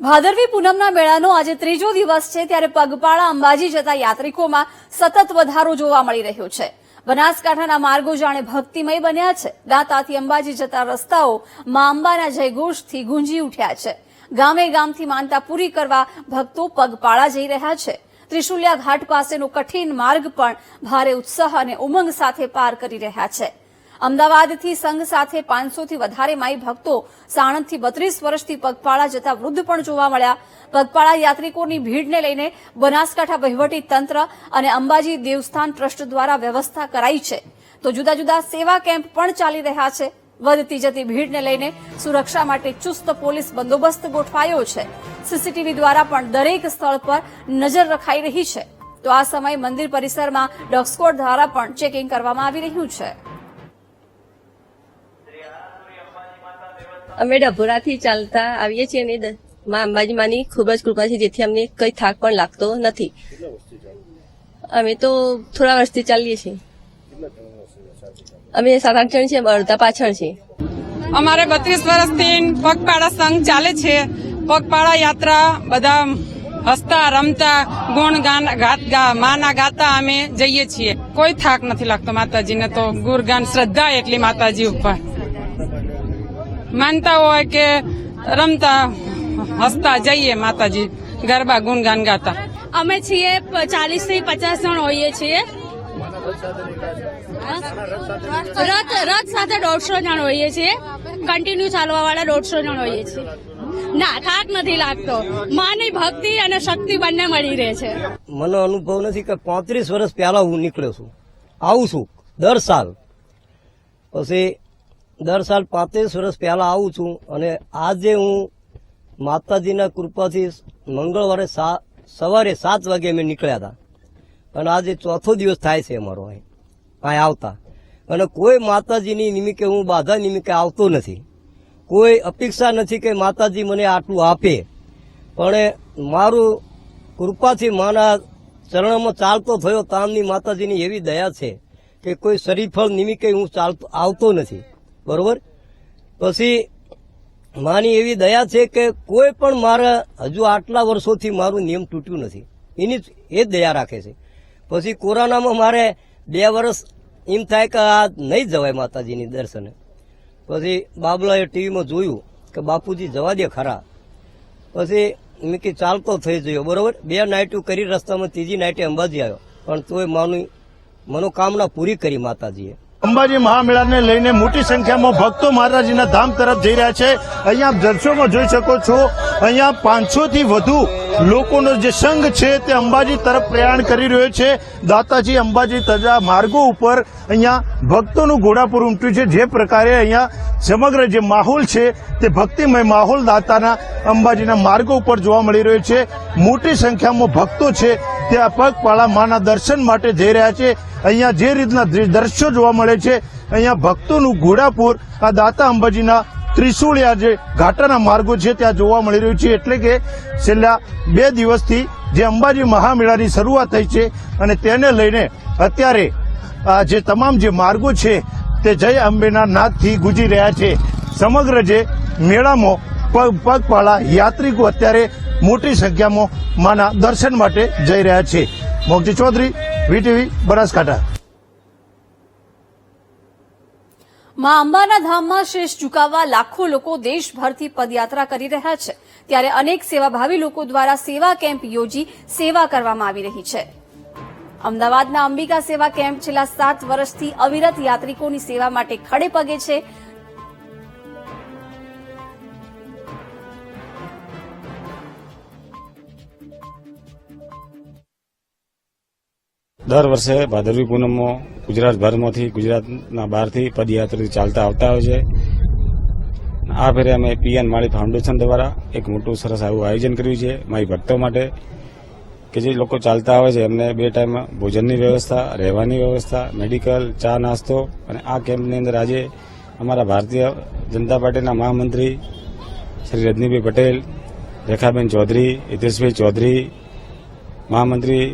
ભાદરવી પૂનમના મેળાનો આજે ત્રીજો દિવસ છે ત્યારે પગપાળા અંબાજી જતા યાત્રિકોમાં સતત વધારો જોવા મળી રહ્યો છે. બનાસકાંઠાના માર્ગો જાણે ભક્તિમય બન્યા છે. દાંતાથી અંબાજી જતા રસ્તાઓ મા અંબાના જયઘોષથી ગુંજી ઉઠ્યા છે. ગામે ગામથી માનતા પૂરી કરવા ભક્તો પગપાળા જઈ રહ્યા છે. ત્રિશુલિયા ઘાટ પાસેનો કઠિન માર્ગ પણ ભારે ઉત્સાહ અને ઉમંગ સાથે પાર કરી રહ્યા છે. અમદાવાદથી સંઘ સાથે પાંચસોથી વધારે માઈ ભક્તો સાણંદથી બત્રીસ વર્ષથી પગપાળા જતા વૃદ્ધ પણ જોવા મળ્યા. પગપાળા યાત્રિકોની ભીડને લઈને બનાસકાંઠા વહીવટી તંત્ર અને અંબાજી દેવસ્થાન ટ્રસ્ટ દ્વારા વ્યવસ્થા કરાઈ છે. તો જુદા જુદા સેવા કેમ્પ પણ ચાલી રહ્યા છે. વધતી જતી ભીડને લઈને સુરક્ષા માટે ચુસ્ત પોલીસ બંદોબસ્ત ગોઠવાયો છે. સીસીટીવી દ્વારા પણ દરેક સ્થળ પર નજર રખાઈ રહી છે. તો આ સમયે મંદિર પરિસરમાં ડોગ દ્વારા પણ ચેકિંગ કરવામાં આવી રહ્યું છે. અમે ડભોરાથી ચાલતા આવીએ છીએ અને મા અંબાજી માની ખૂબ જ કૃપા છે જેથી અમને કઈ થાક પણ લાગતો નથી. અમે તો થોડા વર્ષથી ચાલીએ છીએ. અમે સાત આઠ જણ છે અડધા પાછળ છે અમારે બત્રીસ વર્ષથી પગપાળા સંઘ ચાલે છે. પગપાળા યાત્રા બધા હસતા રમતા ગુણ ગાન ગાત ગા- માના ગાતા અમે જઈએ છીએ. કોઈ થાક નથી લાગતો માતાજીને તો ગુણગાન શ્રદ્ધા એટલી માતાજી ઉપર. માનતા હોય કે રમતા હસતા જઈએ માતાજી ગરબા ગુણગાન ગાતા. અમે છીએ ચાલીસથી પચાસ જણ હોઈએ છીએ. રથ રથ સાથે દોઢસો જણ હોઈએ છીએ. કન્ટિન્યુ ચાલવા વાળા દોઢસો જણ હોઈએ છીએ. ના થાક નથી લાગતો. માની ભક્તિ અને શક્તિ બંને મળી રહે છે. મને અનુભવ નથી કે પાંત્રીસ વર્ષ પહેલા હું નીકળ્યો છું. આવું છું દર સાલ. પછી દર સાલ પાંત્રીસ વર્ષ પહેલા આવું છું અને આજે હું માતાજીના કૃપાથી મંગળવારે સવારે સાત વાગે અમે નીકળ્યા હતા. અને આજે ચોથો દિવસ થાય છે અમારો અહીં. અહીં આવતા. અને કોઈ માતાજીની નિમિત્તે હું બાધા નિમિત્તે આવતો નથી. કોઈ અપેક્ષા નથી કે માતાજી મને આટલું આપે. પણ મારું કૃપાથી માના ચરણમાં ચાલતો થયો તામની માતાજીની એવી દયા છે કે કોઈ શરીફળ નિમિત્તે હું ચાલતો આવતો નથી. બરોબર? પછી માની એવી દયા છે કે કોઈ પણ મારા હજુ આટલા વર્ષોથી મારું નિયમ તૂટ્યું નથી. એની એ દયા રાખે છે. પછી કોરોનામાં મારે બે વર્ષ એમ થાય કે આ નહીં જવાય માતાજીની દર્શને. પછી બાબલાએ ટીવીમાં જોયું કે બાપુજી જવા દે ખરા. પછી મેં કે ચાલતો થઈ ગયો બરોબર? બે નાઇટો કરી રસ્તામાં ત્રીજી નાઇટે અંબાજી આવ્યો. પણ તોય માનું, મનોકામના પૂરી કરી માતાજીએ. અંબાજી મહામેળાને લઈને મોટી સંખ્યામાં ભક્તો મહારાજીના ધામ તરફ જઈ રહ્યા છે. અહીંયા દ્રશ્યોમાં જોઈ શકો છો, અહીંયા પાંચસો થી વધુ લોકોનો જે સંઘ છે તે અંબાજી તરફ પ્રયાણ કરી રહ્યો છે. દાતાજી અંબાજી તજા માર્ગો ઉપર અહીંયા ભક્તોનું ઘોડાપુર ઉમટ્યું છે. જે પ્રકારે અહીંયા સમગ્ર જે માહોલ છે તે ભક્તિમય માહોલ દાતાના અંબાજીના માર્ગો ઉપર જોવા મળી રહ્યો છે. મોટી સંખ્યામાં ભક્તો છે તે આ પગપાળા માના દર્શન માટે જઈ રહ્યા છે. અહીંયા જે રીતના દ્ર- દ્રશ્યો જોવા મળે છે, અહીંયા ભક્તોનું ઘોડાપુર, આ દાતા અંબાજીના ત્રિશુળિયા જે ઘાટાના માર્ગો છે ત્યાં જોવા મળી રહ્યું છે. એટલે કે છેલ્લા બે દિવસથી જે અંબાજી મહામેળાની શરૂઆત થઈ છે અને તેને લઈને અત્યારે જે તમામ જે માર્ગો છે તે જય અંબેના નાદથી ગુજી રહ્યા છે. સમગ્ર જે મેળામાં પગ પગપાળા યાત્રિકો અત્યારે મોટી સંખ્યામાં માના દર્શન માટે જઈ રહ્યા છે. મોગજી ચૌધરી, વીટીવી, બનાસકાંઠા. માં અંબાના ધામમાં શેષ ઝુકાવવા લાખો લોકો દેશભરથી પદયાત્રા કરી રહ્યા છે. ત્યારે અનેક સેવાભાવી લોકો દ્વારા સેવા કેમ્પ યોજી સેવા કરવામાં આવી રહી છે. અમદાવાદના અંબિકા સેવા કેમ્પ છેલ્લા સાત વર્ષથી અવિરત યાત્રિકોની સેવા માટે ખડે પગે છે. દર વર્ષે ભાદરવી પૂનમમાં ગુજરાતભરમાંથી ગુજરાતના બહારથી પદયાત્રી ચાલતા આવતા હોય છે. આ ફેરે અમે પીએન માળી ફાઉન્ડેશન દ્વારા એક મોટું સરસ આવું આયોજન કર્યું છે, મારી ભક્તો માટે, કે જે લોકો ચાલતા આવે છે, એમને બે ટાઈમ ભોજનની વ્યવસ્થા, રહેવાની વ્યવસ્થા, મેડિકલ, ચા, નાસ્તો, અને આ કેમ્પની અંદર આજે અમારા ભારતીય જનતા પાર્ટીના મહામંત્રી શ્રી રજનીભાઈ પટેલ, રેખાબેન ચૌધરી, હિતેશભાઈ ચૌધરી, મહામંત્રી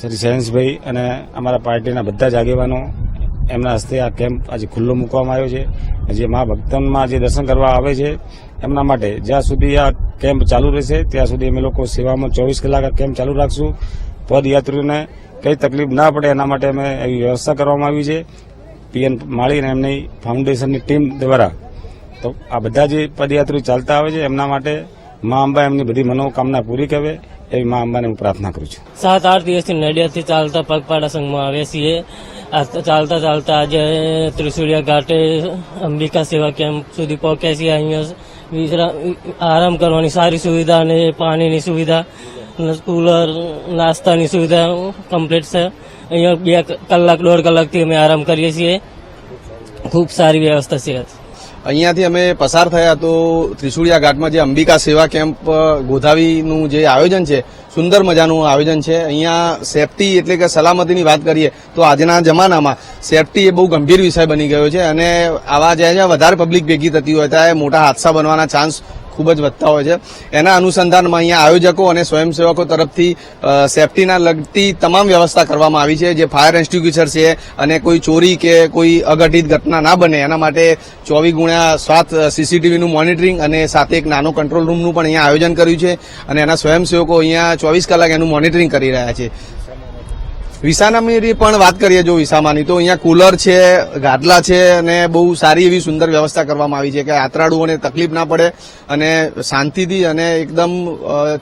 શ્રી શહેન્સભાઈ અને અમારા પાર્ટીના બધા જ આગેવાનો એમના હસ્તે આ કેમ્પ આજે ખુલ્લો મૂકવામાં આવ્યો છે જે મા ભક્તનમાં જે દર્શન કરવા આવે છે, એમના માટે જ્યાં સુધી આ કેમ્પ ચાલુ રહેશે, ત્યાં સુધી અમે લોકો સેવામાં ચોવીસ કલાક કેમ્પ ચાલુ રાખશું. પદયાત્રીઓને કઈ તકલીફ ના પડે એના માટે અમે એવી વ્યવસ્થા કરવામાં આવી છે. પીએન માળી અને એમની ફાઉન્ડેશનની ટીમ દ્વારા. તો આ બધા જે પદયાત્રીઓ ચાલતા આવે છે, એમના માટે મા અંબા એમની બધી મનોકામના પૂરી કરે. એવી મા અંબાને હું પ્રાર્થના કરું છું. સાત આઠ દિવસથી નડિયાદથી ચાલતા પગપાળા સંઘમાં આવ્યા છીએ. ચાલતા ચાલતા આજે ત્રિશુળિયા ઘાટે અંબિકા સેવા કેમ્પ સુધી પહોંચ્યા છીએ. અહીંયા આરામ કરવાની સારી સુવિધા અને પાણીની સુવિધા કુલર, નાસ્તાની સુવિધા કમ્પ્લીટ છે. અહીંયા બે કલાક, દોઢ કલાકથી અમે આરામ કરીએ છીએ. ખૂબ સારી વ્યવસ્થા છે. અહીંયાથી અમે પસાર થયા તો ત્રિશુળિયા ઘાટમાં જે અંબિકા સેવા કેમ્પ ગોધાવીનું જે આયોજન છે, સુંદર મજાનું આયોજન છે. અહીંયા સેફટી એટલે કે સલામતીની વાત કરીએ તો આજના જમાનામાં સેફટી એ બહુ ગંભીર વિષય બની ગયો છે અને આવા જ્યાં જ્યાં વધારે પબ્લિક ભેગી થતી હોય ત્યાં મોટા હાદસા બનવાના ચાન્સ ખૂબ જ વધતા હોય છે. એના અનુસંધાનમાં અહીંયા આયોજકો અને સ્વયંસેવકો તરફથી સેફટીના લગતી તમામ વ્યવસ્થા કરવામાં આવી છે. જે ફાયર એક્સ્ટિંગ્વિશર છે અને કોઈ ચોરી કે કોઈ અઘટિત ઘટના ના બને, એના માટે ચોવીસ ગુણ્યા સાત સીસીટીવીનું મોનિટરિંગ અને સાથે એક નાનો કંટ્રોલ રૂમનું પણ અહીંયા આયોજન કર્યું છે. અને એના સ્વયંસેવકો અહીંયા ચોવીસ કલાક એનું મોનિટરિંગ કરી રહ્યા છે. વિસાનાની પણ વાત કરીએ જો વિસામાની, તો અહીંયા કુલર છે, ગાદલા છે અને બહુ સારી એવી સુંદર વ્યવસ્થા કરવામાં આવી છે કે યાત્રાળુઓને તકલીફ ના પડે અને શાંતિથી અને એકદમ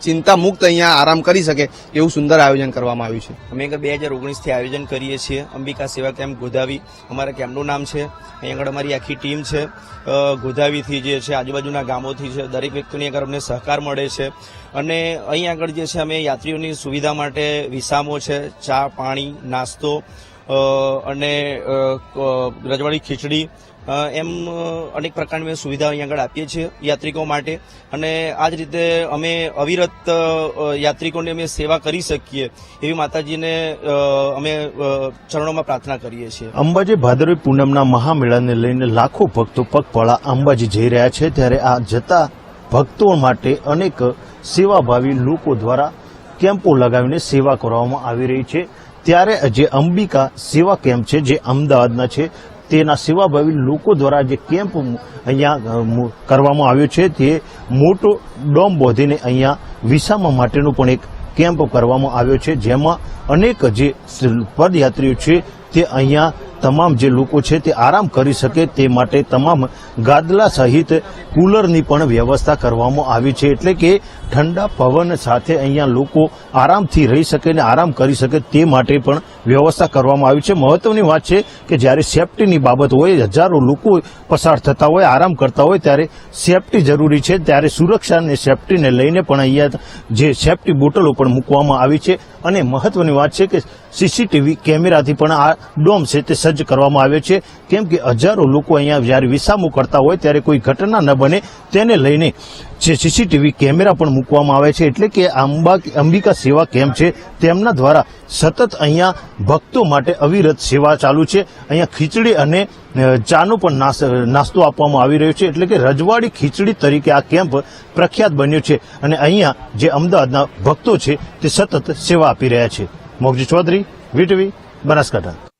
ચિંતા મુક્ત અહીંયા આરામ કરી શકે એવું સુંદર આયોજન કરવામાં આવ્યું છે. અમે બે હજાર ઓગણીસથી આયોજન કરીએ છીએ. અંબિકા સેવા કેમ્પ ગોધાવી, અમારા કેમ્પનું નામ છે. અહીં આગળ અમારી આખી ટીમ છે. ગોધાવીથી જે છે, આજુબાજુના ગામોથી છે, દરેક વ્યક્તિની આગળ અમને સહકાર મળે છે. અને અહીં આગળ જે છે, અમે યાત્રીઓની સુવિધા માટે વિસામો છે, ચા પાણી, નાસ્તો અને રજવાડી ખીચડી એમ અનેક પ્રકારની સુવિધા અહીં આગળ આપીએ છીએ યાત્રિકો માટે. અને આ જ રીતે અમે અવિરત યાત્રિકોની અમે સેવા કરી શકીએ એવી માતાજીને અમે ચરણોમાં પ્રાર્થના કરીએ છીએ. અંબાજી ભાદરવી પૂનમના મહામેળાને લઈને લાખો ભક્તો પગપાળા અંબાજી જઈ રહ્યા છે ત્યારે આ જતા ભક્તો માટે અનેક સેવાભાવી લોકો દ્વારા કેમ્પો લગાવીને સેવા કરવામાં આવી રહી છે. ત્યારે જે અંબિકા સેવા કેમ્પ છે, જે અમદાવાદના છે, તેના સેવાભાવી લોકો દ્વારા જે કેમ્પ અહીંયા કરવામાં આવ્યો છે, તે મોટો ડોમ બોધીને અહીંયા વિસામા માટેનો પણ એક કેમ્પ કરવામાં આવ્યો છે, જેમાં અનેક જે પદયાત્રીઓ છે, તે અહીંયા તમામ જે લોકો છે તે આરામ કરી શકે તે માટે તમામ ગાદલા સહિત કુલરની પણ વ્યવસ્થા કરવામાં આવી છે. એટલે કે ઠંડા પવન સાથે અહીંયા લોકો આરામથી રહી શકે ને આરામ કરી શકે તે માટે પણ વ્યવસ્થા કરવામાં આવી છે. મહત્વની વાત છે કે જ્યારે સેફટીની બાબત હોય, હજારો લોકો પસાર થતા હોય, આરામ કરતા હોય, ત્યારે સેફટી જરૂરી છે. ત્યારે સુરક્ષા અને સેફટીને લઈને પણ અહીંયા જે સેફટી બોટલો પણ મૂકવામાં આવી છે. અને મહત્વની વાત છે કે સીસીટીવી કેમેરાથી પણ આ ડોમ છે તે સજ્જ કરવામાં આવ્યો છે. કેમ કે હજારો લોકો અહીંયા જ્યારે વિસામો કરતા હોય, ત્યારે કોઈ ઘટના ન બને. તેને લઈને જે સીસીટીવી કેમેરા પણ મૂકવામાં આવે છે એટલે કે અંબા અંબિકા સેવા કેમ્પ છે તેમના દ્વારા સતત અહીંયા ભક્તો માટે અવિરત સેવા ચાલુ છે. અહીંયા ખીચડી અને ચાનો પણ નાસ- નાસ્તો આપવામાં આવી રહ્યો છે એટલે કે રજવાડી ખીચડી તરીકે આ કેમ્પ પ્રખ્યાત બન્યો છે અને અહીંયા જે અમદાવાદના ભક્તો છે તે સતત સેવા આપી રહ્યા છે. મોગજી ચૌધરી વીટીવી બનાસકાંઠા.